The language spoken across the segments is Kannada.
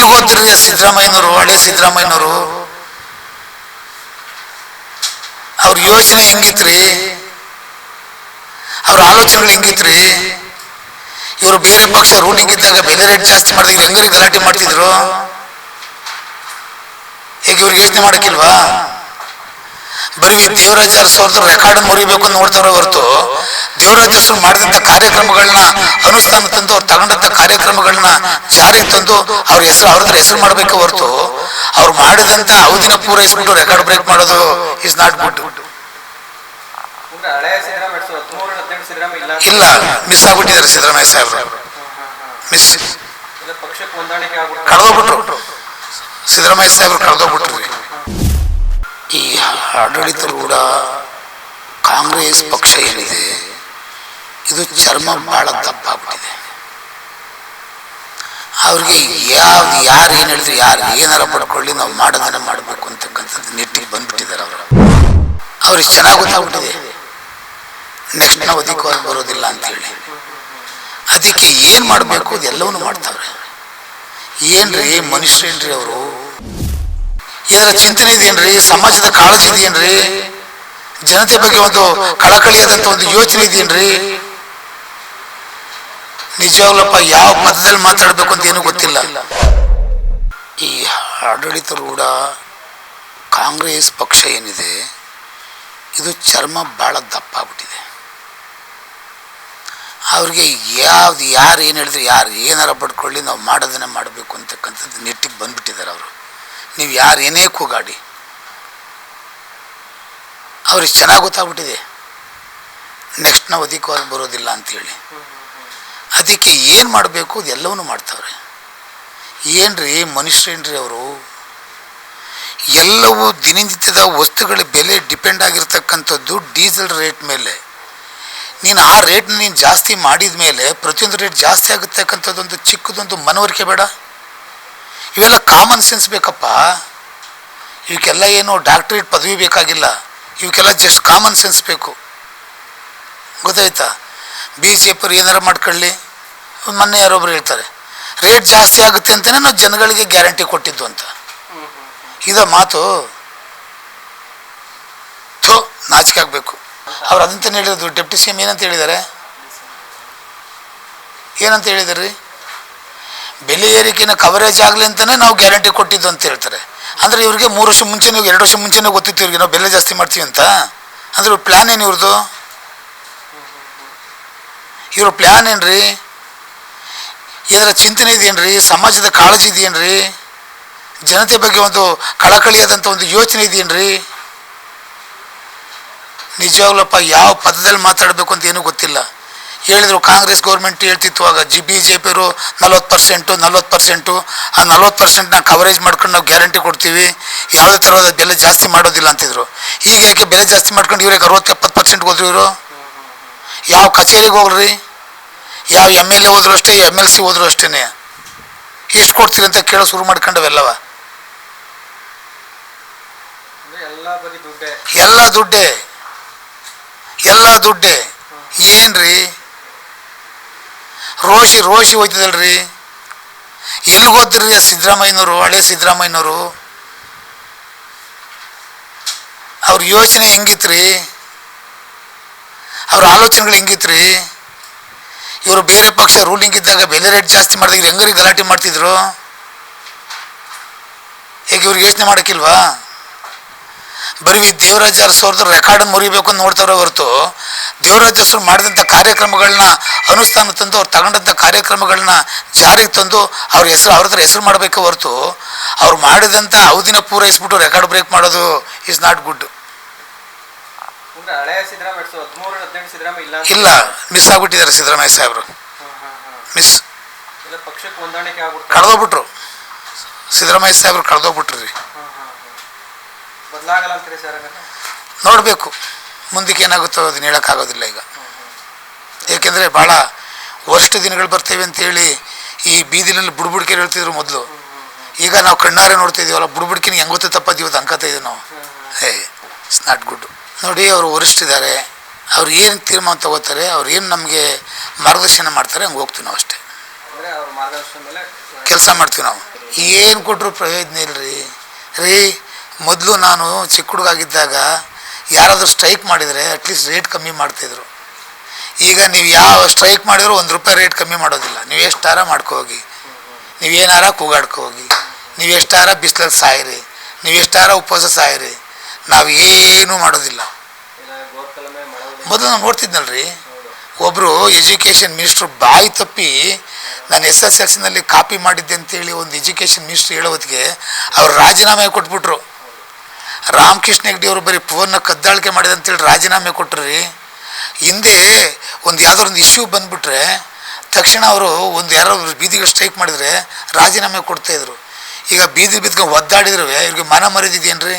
ಎಲ್ಲಿಗೋದ್ರಿ ಸಿದ್ದರಾಮಯ್ಯನವರು ಹಳೆ ಸಿದ್ದರಾಮಯ್ಯನವರು. ಅವ್ರ ಯೋಚನೆ ಹೆಂಗಿತ್ರಿ? ಅವ್ರ ಆಲೋಚನೆಗಳು ಹೆಂಗಿತ್ರಿ? ಇವರು ಬೇರೆ ಪಕ್ಷ ರೂಲಿಂಗ್ ಇದ್ದಾಗ ಬೆಲೆ ರೇಟ್ ಜಾಸ್ತಿ ಮಾಡಿದ್ರು ಹೆಂಗ್ರಿ ಗಲಾಟೆ ಮಾಡ್ತಿದ್ರು? ಈಗ ಇವ್ರಿಗೆ ಯೋಚನೆ ಮಾಡಕ್ಕಿಲ್ವಾ? ಬರೀ ದೇವರಾಜ್ ಅರಸವ್ರದ್ದು ರೆಕಾರ್ಡ್ ಮುರಿಬೇಕು ಅಂತ ನೋಡ್ತಾರೆ ಹೊರತು. ದೇವರಾಜ ಮಾಡಿದಂತ ಮಾಡಿದಂಥ ಕಾರ್ಯಕ್ರಮಗಳನ್ನ ಅನುಷ್ಠಾನ ತಂದು ಅವ್ರು ತಗೊಂಡಂಥ ಕಾರ್ಯಕ್ರಮಗಳನ್ನ ಜಾರಿಗೆ ತಂದು ಅವ್ರ ಹೆಸರು ಅವ್ರದ್ರ ಹೆಸರು ಮಾಡಬೇಕು ಹೊರತು ಅವ್ರು ಮಾಡಿದಂತ ಅವಧಿನ ಪೂರೈಸ್ಬಿಟ್ಟು ರೆಕಾರ್ಡ್ ಬ್ರೇಕ್ ಮಾಡೋದು ಇಸ್ ನಾಟ್ ಗುಡ್ ಇಲ್ಲ ಮಿಸ್ ಆಗ್ಬಿಟ್ಟಿದ್ದಾರೆ ಸಿದ್ದರಾಮಯ್ಯ ಸಾಹೇಬ್ರು. ಮಿಸ್ ಕಳೆದೋಗ್ಬಿಟ್ರು. ಸಿದ್ದರಾಮಯ್ಯ ಸಾಹೇಬ್ರು ಕಳೆದೋಗ್ಬಿಟ್ರು. ಈ ಆಡಳಿತರೂಢ ಕಾಂಗ್ರೆಸ್ ಪಕ್ಷ ಏನಿದೆ, ಇದು ಚರ್ಮ ಬಹಳ ದಪ್ಪಾಗ್ಬಿಟ್ಟಿದೆ ಅವ್ರಿಗೆ ಯಾವ ಯಾರು ಏನು ಹೇಳಿದ್ರು, ಯಾರು ಏನಾರ ಪಡ್ಕೊಳ್ಳಿ, ನಾವು ಮಾಡೋದನ್ನ ಮಾಡಬೇಕು ಅಂತಕ್ಕಂಥದ್ದು ನಿಟ್ಟಿಗೆ ಬಂದ್ಬಿಟ್ಟಿದ್ದಾರೆ ಅವರು. ಅವ್ರಿಗೆ ಚೆನ್ನಾಗಿ ಗೊತ್ತಾಗ್ಬಿಟ್ಟಿದೆ. ನೆಕ್ಸ್ಟ್ ನಾವು ಅಧಿಕವಾಗಿ ಬರೋದಿಲ್ಲ ಅಂತ ಹೇಳಿ ಅದಕ್ಕೆ ಏನು ಮಾಡಬೇಕು, ಅದೆಲ್ಲವನ್ನು ಮಾಡ್ತಾವ್ರೆ. ಏನ್ರಿ ಮನುಷ್ಯರೇನ್ರಿ ಅವರು? ಇದರ ಚಿಂತನೆ ಇದೆಯೇನ್ರಿ ಸಮಾಜದ ಕಾಳಜಿ ಇದೆಯೇನ್ರಿ ಜನತೆ ಬಗ್ಗೆ ಒಂದು ಕಳಕಳಿಯಾದಂಥ ಒಂದು ಯೋಚನೆ ಇದೆಯೇನ್ರಿ ನಿಜವಾಗ್ಲಪ್ಪ ಯಾವ ಮತದಲ್ಲಿ ಮಾತಾಡಬೇಕು ಅಂತ ಏನೂ ಗೊತ್ತಿಲ್ಲ. ಈ ಆಡಳಿತರೂಢ ಕಾಂಗ್ರೆಸ್ ಪಕ್ಷ ಏನಿದೆ, ಇದು ಚರ್ಮ ಬಹಳ ದಪ್ಪಾಗ್ಬಿಟ್ಟಿದೆ ಅವ್ರಿಗೆ ಯಾವ್ದು, ಯಾರು ಏನು ಹೇಳಿದ್ರು, ಯಾರು ಏನಾರ ಪಡ್ಕೊಳ್ಳಿ, ನಾವು ಮಾಡೋದನ್ನೇ ಮಾಡಬೇಕು ಅಂತಕ್ಕಂಥದ್ದು ನೆಟ್ಟಿಗೆ ಬಂದ್ಬಿಟ್ಟಿದ್ದಾರೆ ಅವರು. ನೀವು ಯಾರು ಏನೇ ಕೂಗಾಡಿ ಅವ್ರಿಗೆ ಚೆನ್ನಾಗಿ ಗೊತ್ತಾಗ್ಬಿಟ್ಟಿದೆ. ನೆಕ್ಸ್ಟ್ ನಾವು ಅಧಿಕಾರ ಬರೋದಿಲ್ಲ ಅಂತೇಳಿ. ಅದಕ್ಕೆ ಏನು ಮಾಡಬೇಕು ಅದೆಲ್ಲವನ್ನೂ ಮಾಡ್ತಾವ್ರೆ. ಏನ್ರಿ ಮನುಷ್ಯರೇನ್ರಿ ಅವರು? ಎಲ್ಲವೂ ದಿನನಿತ್ಯದ ವಸ್ತುಗಳ ಬೆಲೆ ಡಿಪೆಂಡ್ ಆಗಿರ್ತಕ್ಕಂಥದ್ದು ಡೀಸೆಲ್ ರೇಟ್ ಮೇಲೆ. ನೀನು ಆ ರೇಟ್ನ ನೀನು ಜಾಸ್ತಿ ಮಾಡಿದ ಮೇಲೆ ಪ್ರತಿಯೊಂದು ರೇಟ್ ಜಾಸ್ತಿ ಆಗುತ್ತಕ್ಕಂಥದ್ದೊಂದು ಚಿಕ್ಕದೊಂದು ಮನವರಿಕೆ ಬೇಡ. ಇವೆಲ್ಲ ಕಾಮನ್ ಸೆನ್ಸ್ ಬೇಕಪ್ಪ. ಇವಕ್ಕೆಲ್ಲ ಏನು ಡಾಕ್ಟ್ರೇಟ್ ಪದವಿ ಬೇಕಾಗಿಲ್ಲ. ಇವಕ್ಕೆಲ್ಲ ಜಸ್ಟ್ ಕಾಮನ್ ಸೆನ್ಸ್ ಬೇಕು. ಗೊತ್ತಾಯ್ತಾ? ಬಿ ಸಿ ಎಪ್ಪರು ಏನಾರು ಮಾಡ್ಕೊಳ್ಳಿ. ಮೊನ್ನೆ ಯಾರೊಬ್ರು ಹೇಳ್ತಾರೆ ರೇಟ್ ಜಾಸ್ತಿ ಆಗುತ್ತೆ ಅಂತಲೇ ನಾವು ಜನಗಳಿಗೆ ಗ್ಯಾರಂಟಿ ಕೊಟ್ಟಿದ್ದು ಅಂತ. ಇದ ಮಾತು ಥೋ, ನಾಚಿಕೆ ಆಗಬೇಕು. ಅವ್ರು ಅದಂತ ಹೇಳಿದ್ರು ಡೆಪ್ಟಿ ಸಿ ಎಂ ಏನಂತ ಹೇಳಿದ್ದಾರೆ? ಏನಂತ ಹೇಳಿದಾರೆ ರೀ ಬೆಲೆ ಏರಿಕೆನ ಕವರೇಜ್ ಆಗಲಿ ಅಂತಲೇ ನಾವು ಗ್ಯಾರಂಟಿ ಕೊಟ್ಟಿದ್ದು ಅಂತ ಹೇಳ್ತಾರೆ. ಅಂದರೆ ಇವ್ರಿಗೆ ಮೂರು ವರ್ಷ ಮುಂಚೆನೇ, ಎರಡು ವರ್ಷ ಮುಂಚೆನೇ ಗೊತ್ತಿತ್ತು ಇವ್ರಿಗೆ, ನಾವು ಬೆಲೆ ಜಾಸ್ತಿ ಮಾಡ್ತೀವಿ ಅಂತ. ಅಂದ್ರೆ ಪ್ಲಾನ್ ಏನು ಇವ್ರದ್ದು? ಇವ್ರ ಪ್ಲ್ಯಾನ್ ಏನ್ರಿ? ಇದರ ಚಿಂತನೆ ಇದೆಯೇನ್ರಿ ಸಮಾಜದ ಕಾಳಜಿ ಇದೆಯೇನ್ರಿ ಜನತೆ ಬಗ್ಗೆ ಒಂದು ಕಳಕಳಿಯಾದಂಥ ಒಂದು ಯೋಚನೆ ಇದೆಯೇನ್ರಿ ನಿಜವಾಗ್ಲಪ್ಪ, ಯಾವ ಪದದಲ್ಲಿ ಮಾತಾಡಬೇಕು ಅಂತ ಏನೂ ಗೊತ್ತಿಲ್ಲ. ಹೇಳಿದರು ಕಾಂಗ್ರೆಸ್ ಗೌರ್ಮೆಂಟ್ ಹೇಳ್ತಿತ್ತು ಆಗ ಜಿ ಬಿ ಜೆ ಪಿಯವರು ನಲ್ವತ್ತು ಪರ್ಸೆಂಟು ನಲ್ವತ್ತು ಪರ್ಸೆಂಟು. ಆ ನಲ್ವತ್ತು ಪರ್ಸೆಂಟ್ನ ಕವರೇಜ್ ಮಾಡ್ಕೊಂಡು ನಾವು ಗ್ಯಾರಂಟಿ ಕೊಡ್ತೀವಿ. ಯಾವುದೇ ಥರದ ಬೆಲೆ ಜಾಸ್ತಿ ಮಾಡೋದಿಲ್ಲ ಅಂತಿದ್ರು. ಈಗ ಯಾಕೆ ಬೆಲೆ ಜಾಸ್ತಿ ಮಾಡ್ಕೊಂಡು ಇವ್ರಿಗೆ ಅರವತ್ತು ಎಪ್ಪತ್ತು ಪರ್ಸೆಂಟ್ ಹೋದ್ರು ಇವರು? ಯಾವ ಕಚೇರಿಗೆ ಹೋಗ್ರಿ? ಯಾವ ಎಂ ಎಲ್ ಎ ಹೋದ್ರು ಅಷ್ಟೇ ಎಂ ಎಲ್ ಸಿ ಹೋದ್ರು ಅಷ್ಟೇ ಎಷ್ಟು ಕೊಡ್ತೀರಿ ಅಂತ ಕೇಳೋ ಶುರು ಮಾಡ್ಕೊಂಡವೆಲ್ಲವ. ಎಲ್ಲ ದುಡ್ಡೇ. ಎಲ್ಲ ದುಡ್ಡೇ. ಏನ್ರಿ? ರೋಷಿ ರೋಷಿ ಹೋಯ್ತದಲ್ರಿ? ಎಲ್ಲಿಗೋದ್ರಿ ಸಿದ್ದರಾಮಯ್ಯನವರು, ಹಳೆ ಸಿದ್ದರಾಮಯ್ಯನವರು. ಅವ್ರ ಯೋಚನೆ ಹೆಂಗಿತ್ರಿ? ಅವ್ರ ಆಲೋಚನೆಗಳು ಹೆಂಗಿತ್ರಿ? ಇವರು ಬೇರೆ ಪಕ್ಷ ರೂಲಿಂಗ್ ಇದ್ದಾಗ ಬೆಲೆ ರೇಟ್ ಜಾಸ್ತಿ ಮಾಡಿದಾಗ ಹೆಂಗರಿ ಗಲಾಟೆ ಮಾಡ್ತಿದ್ರು? ಈಗ ಇವ್ರಿಗೆ ಯೋಚನೆ ಮಾಡೋಕ್ಕಿಲ್ವಾ? ಬರೀ ದೇವರಾಜ ಅರಸವ್ರದ್ದು ರೆಕಾರ್ಡ್ ಮುರಿಬೇಕು ಅಂತ ನೋಡ್ತಾರೆ ಹೊರತು. ದೇವರಾಜ ಅರಸರು ಮಾಡಿದಂಥ ಕಾರ್ಯಕ್ರಮಗಳನ್ನ ಅನುಷ್ಠಾನ ತಂದು ಅವ್ರು ತಗೊಂಡಂಥ ಕಾರ್ಯಕ್ರಮಗಳನ್ನ ಜಾರಿಗೆ ತಂದು ಅವ್ರ ಹೆಸರು ಅವ್ರ ಹತ್ರ ಹೆಸರು ಮಾಡಬೇಕು ಹೊರತು. ಅವ್ರು ಮಾಡಿದಂಥ ಅವಧಿನ ಪೂರೈಸ್ಬಿಟ್ಟು ರೆಕಾರ್ಡ್ ಬ್ರೇಕ್ ಮಾಡೋದು ಇಸ್ ನಾಟ್ ಗುಡ್ ಇಲ್ಲ ಮಿಸ್ ಆಗ್ಬಿಟ್ಟಿದ್ದಾರೆ ಸಿದ್ದರಾಮಯ್ಯ ಸಾಹೇಬರು. ಮಿಸ್ ಕಳೆದೋಗ್ಬಿಟ್ರು. ಸಿದ್ದರಾಮಯ್ಯ ಸಾಹೇಬ್ರು ಕಳೆದೋಗ್ಬಿಟ್ರು ಬದಲಾಗಲ್ಲ ಅಂತೀರಿ ಸರ್ ಹಂಗಾರೆ ನೋಡಬೇಕು. ಮುಂದಕ್ಕೆ ಏನಾಗುತ್ತೋ ಅದನ್ನ ಹೇಳೋಕ್ಕಾಗೋದಿಲ್ಲ ಈಗ. ಏಕೆಂದರೆ ಭಾಳ ವರ್ಷ ದಿನಗಳು ಬರ್ತೇವೆ ಅಂತೇಳಿ ಈ ಬೀದಿನಲ್ಲಿ ಬುಡ್ಬುಡ್ಕೆ ಹೇಳ್ತಿದ್ರು ಮೊದಲು. ಈಗ ನಾವು ಕಣ್ಣಾರೆ ನೋಡ್ತಾ ಇದೀವಲ್ಲ ಬುಡ್ಬುಡ್ಕಿನ ಹೆಂಗ ಗೊತ್ತೆ ತಪ್ಪದಿವತ್ತು ಅನ್ಕೋತಾ ಇದೀವಿ ನಾವು. ಏ ಇಟ್ಸ್ ನಾಟ್ ಗುಡ್ ನೋಡಿ ಅವರು ವರಿಷ್ಠಿದ್ದಾರೆ ಅವ್ರು ಏನು ತೀರ್ಮಾನ ತಗೋತಾರೆ ಅವ್ರು ಏನು ನಮಗೆ ಮಾರ್ಗದರ್ಶನ ಮಾಡ್ತಾರೆ ಹಂಗೆ ಹೋಗ್ತೀವಿ ನಾವು ಅಷ್ಟೇ. ಕೆಲಸ ಮಾಡ್ತೀವಿ ನಾವು. ಏನು ಕೊಟ್ಟರು ಪ್ರಯೋಜನ ಇಲ್ರಿ? ರೀ ಮೊದಲು ನಾನು ಚಿಕ್ಕ ಹುಡುಗಾಗಿದ್ದಾಗ ಯಾರಾದರೂ ಸ್ಟ್ರೈಕ್ ಮಾಡಿದರೆ ಅಟ್ಲೀಸ್ಟ್ ರೇಟ್ ಕಮ್ಮಿ ಮಾಡ್ತಿದ್ರು. ಈಗ ನೀವು ಯಾವ ಸ್ಟ್ರೈಕ್ ಮಾಡಿದ್ರು ಒಂದು ರೂಪಾಯಿ ರೇಟ್ ಕಮ್ಮಿ ಮಾಡೋದಿಲ್ಲ. ನೀವು ಎಷ್ಟಾರ ಮಾಡ್ಕೋ ಹೋಗಿ. ನೀವೇನಾರ ಕೂಗಾಡ್ಕೋ ಹೋಗಿ. ನೀವು ಎಷ್ಟಾರ ಬಿಸಿಲಲ್ಲಿ ಸಾಯಿರಿ. ನೀವು ಎಷ್ಟಾರ ಉಪವಾಸ ಸಾಯಿರಿ. ನಾವು ಏನೂ ಮಾಡೋದಿಲ್ಲ. ಮೊದಲು ನಾನು ನೋಡ್ತಿದ್ನಲ್ರಿ. ಒಬ್ಬರು ಎಜುಕೇಷನ್ ಮಿನಿಸ್ಟ್ರು ಬಾಯಿ ತಪ್ಪಿ ನಾನು ಎಸ್ ಎಸ್ ಎಲ್ ಸಿನಲ್ಲಿ ಕಾಪಿ ಮಾಡಿದ್ದೆ ಅಂತೇಳಿ ಒಂದು ಎಜುಕೇಷನ್ ಮಿನಿಸ್ಟ್ರ್ ಹೇಳೋ ಹೊತ್ತಿಗೆ ಅವ್ರು ರಾಜೀನಾಮೆ ಕೊಟ್ಬಿಟ್ರು. ರಾಮಕೃಷ್ಣ ಹೆಗ್ಡಿ ಅವರು ಬರೀ ಫೋನ್ನ ಕದ್ದಾಳಿಕೆ ಮಾಡಿದೆ ಅಂತೇಳಿ ರಾಜೀನಾಮೆ ರೀ. ಹಿಂದೆ ಒಂದು ಯಾವ್ದಾದ್ರು ಒಂದು ಇಶ್ಯೂ ಬಂದ್ಬಿಟ್ರೆ ತಕ್ಷಣ ಅವರು ಒಂದು ಯಾರೋ ಬೀದಿಗೆ ಸ್ಟ್ರೈಕ್ ಮಾಡಿದರೆ ರಾಜೀನಾಮೆ ಕೊಡ್ತಾಯಿದ್ರು ಈಗ ಬೀದಿ ಬಿದ್ಕೊಂಡು ಒದ್ದಾಡಿದ್ರು, ಇವ್ರಿಗೆ ಮನ ಮರಿದಿದೇನ್ರಿ?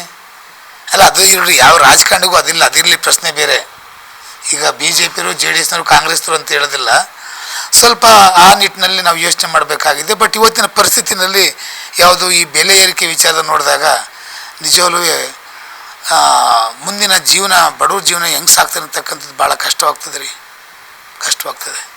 ಅಲ್ಲ, ಅದು ಇಲ್ರಿ, ಯಾವ ರಾಜಕಾರಣಿಗೂ ಅದಿಲ್ಲ, ಅದಿರಲಿ ಪ್ರಶ್ನೆ ಬೇರೆ. ಈಗ ಬಿ ಜೆ ಪಿಯವರು ಜೆ ಡಿ ಎಸ್ನವರು ಕಾಂಗ್ರೆಸ್ನವರು ಅಂತ ಹೇಳೋದಿಲ್ಲ. ಸ್ವಲ್ಪ ಆ ನಿಟ್ಟಿನಲ್ಲಿ ನಾವು ಯೋಚನೆ ಮಾಡಬೇಕಾಗಿದೆ. ಬಟ್ ಇವತ್ತಿನ ಪರಿಸ್ಥಿತಿನಲ್ಲಿ ಯಾವುದು ಈ ಬೆಲೆ ಏರಿಕೆ ವಿಚಾರ ನೋಡಿದಾಗ ನಿಜವಾಗ್ಲೂ ಮುಂದಿನ ಜೀವನ ಬಡವ್ರ ಜೀವನ ಹೆಂಗೆ ಸಾಕ್ತಾರೆ ಅಂತಕ್ಕಂಥದ್ದು ಭಾಳ ಕಷ್ಟವಾಗ್ತದೆ ರೀ. ಕಷ್ಟವಾಗ್ತದೆ.